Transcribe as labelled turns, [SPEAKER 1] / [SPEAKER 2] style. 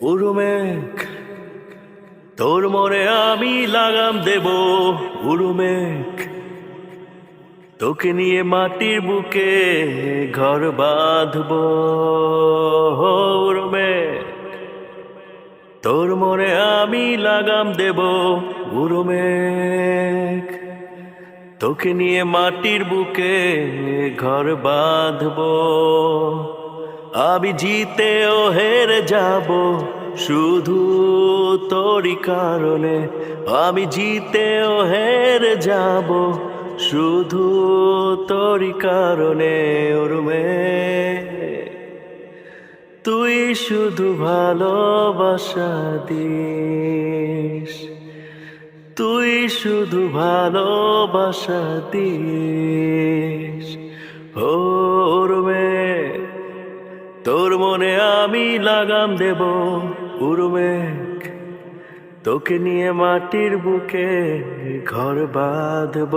[SPEAKER 1] উরুমেক, তোর মনে আমি লাগাম দেব উরুমেক। তোকে নিয়ে মাটির বুকে ঘর বাঁধব তোর মনে আমি লাগাম দেব উরুমেক। তোকে নিয়ে মাটির বুকে ঘর বাঁধব। আমি জিতে ও হেরে যাব শুধু তোরই কারণে। আমি জিতে ও হেরে যাব শুধু তোরই কারণে ওরমে তুই শুধু ভালোবাসা দিস। তুই শুধু ভালোবাসা দিস। মনে আমি লাগাম দেব উরমেক তোকে নিয়ে মাটির বুকে ঘর বাঁধব।